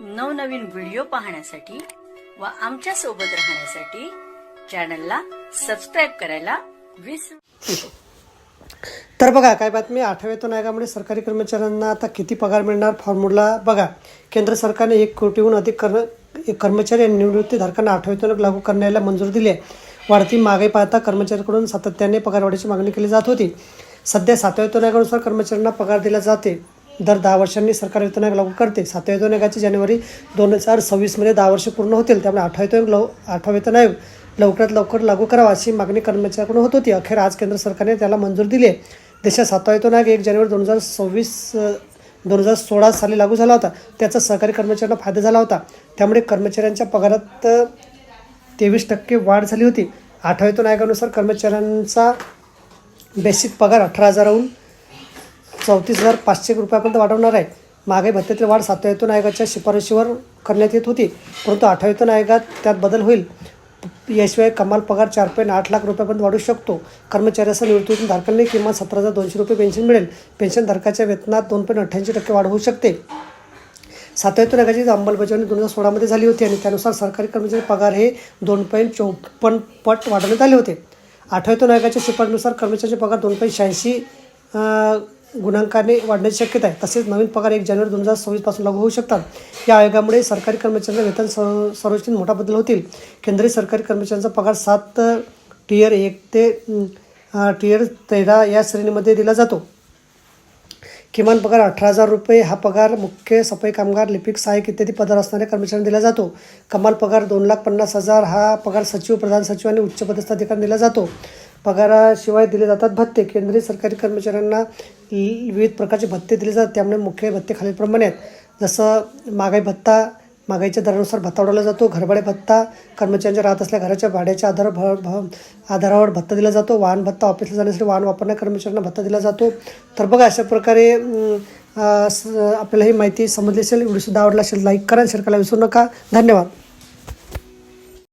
नवनवीन व्हिडिओ पाहण्यासाठी व आमच्यासोबत राहण्यासाठी चॅनलला सबस्क्राईब करायला विसरू तर बघा काय बातमी? आठव्यातून आयोगामुळे सरकारी कर्मचाऱ्यांना आता किती पगार मिळणार फॉर्म्युला बघा. केंद्र सरकारने एक कोटीहून अधिक कर्म एक कर्मचारी आणि निवृत्तीधारकांना आठव्यातून लागू करण्याला मंजुरी दिली आहे. वाढती महागाई पाहता कर्मचाऱ्यांकडून सातत्याने पगारवाढीची मागणी केली जात होती. सध्या सातव्या वेतन आयोगानुसार कर्मचाऱ्यांना पगार दिला जाते दर दहा वर्षांनी सरकार वेतन आयोग लागू करते. सातव्या वेतन आयोगाची जानेवारी दोन हजार सव्वीसमध्ये दहा वर्ष पूर्ण होतील. त्यामुळे आठवा वेतन लव आठवा वेतन आयोग लवकरात लवकर लागू करावा अशी मागणी कर्मचाऱ्यांकडून होत होती. अखेर आज केंद्र सरकारने त्याला मंजुरी दिली आहे. देशात सातवा वेतन आयोग एक जानेवारी दोन हजार सव्वीस दोन हजार सोळा साली लागू झाला होता. त्याचा सहकारी कर्मचाऱ्यांना फायदा झाला होता. त्यामुळे कर्मचाऱ्यांच्या पगारात तेवीस टक्के वाढ झाली होती. आठव्या वेतन आयोगानुसार कर्मचाऱ्यांचा बेसिक पगार अठरा हजाराहून चौतीस हजार पाचशे रुपयापर्यंत वाढवणार आहे महागाई भत्त्यातील वाढ सातव्या वेतन आयोगाच्या शिफारशीवर करण्यात येत होती परंतु आठव्या वेतन आयोगात त्यात बदल होईल. याशिवाय कमाल पगार चार पॉईंट आठ लाख रुपयापर्यंत वाढू शकतो. कर्मचाऱ्याचा निवृत्तीतून धारकांनी किमान सतरा हजार दोनशे रुपये पेन्शन मिळेल. पेन्शन धारकाच्या वेतनात दोन पॉईंट अठ्ठ्याऐंशी टक्के वाढ होऊ शकते. सातव्या आयोगाची अंमलबजावणी दोन हजार सोळामध्ये झाली होती आणि त्यानुसार सरकारी कर्मचारी पगार हे दोन पॉईंट चौपन्न पट वाढवण्यात आले होते. आठव्या वेतन आयोगाच्या शिफारनुसार कर्मचाऱ्याचे पगार दोन पॉईंट शहाऐंशी गुणांकाने वाढण्याची शक्यता आहे. तसेच नवीन पगार एक जानेवारी दोन हजार सव्वीसपासून लागू होऊ शकतात. या आयोगामुळे सरकारी कर्मचाऱ्यांना वेतन सर्व सर्वोच्च मोठा बदल होतील. केंद्रीय सरकारी कर्मचाऱ्यांचा पगार सात टियर एक ते अं, टियर तेरा या श्रेणीमध्ये दिला जातो. किमान पगार अठरा हजार रुपये हा पगार मुख्य सफाई कामगार लिपिक सहाय्यक इत्यादी पदावर असणाऱ्या कर्मचाऱ्यांना दिला जातो. कमाल पगार दोन लाख पन्नास हजार हा पगार सचिव प्रधान सचिव आणि उच्च पदस्थ अधिकारी दिला जातो. पगाराशिवाय दिले जातात भत्ते. केंद्रीय सरकारी कर्मचाऱ्यांना वि- विविध प्रकारचे भत्ते दिले जातात. त्यामुळे मुख्य भत्ते खालीलप्रमाणे आहेत. जसं महागाई भत्ता महागाईच्या दरानुसार भत्ता उडवला जातो. घरभाडे भत्ता कर्मचाऱ्यांच्या राहत असल्या घराच्या भाड्याच्या आधार भ भ आधारावर भत्ता दिला जातो. वाहन भत्ता ऑफिसला जाण्यासाठी वाहन वापरणाऱ्या कर्मचाऱ्यांना भत्ता दिला जातो. तर बघा अशा प्रकारे स- आपल्याला ही माहिती समजली असेल. एवढीसुद्धा आवडला असेल लाईक करा शेअर करायला विसरू नका. धन्यवाद.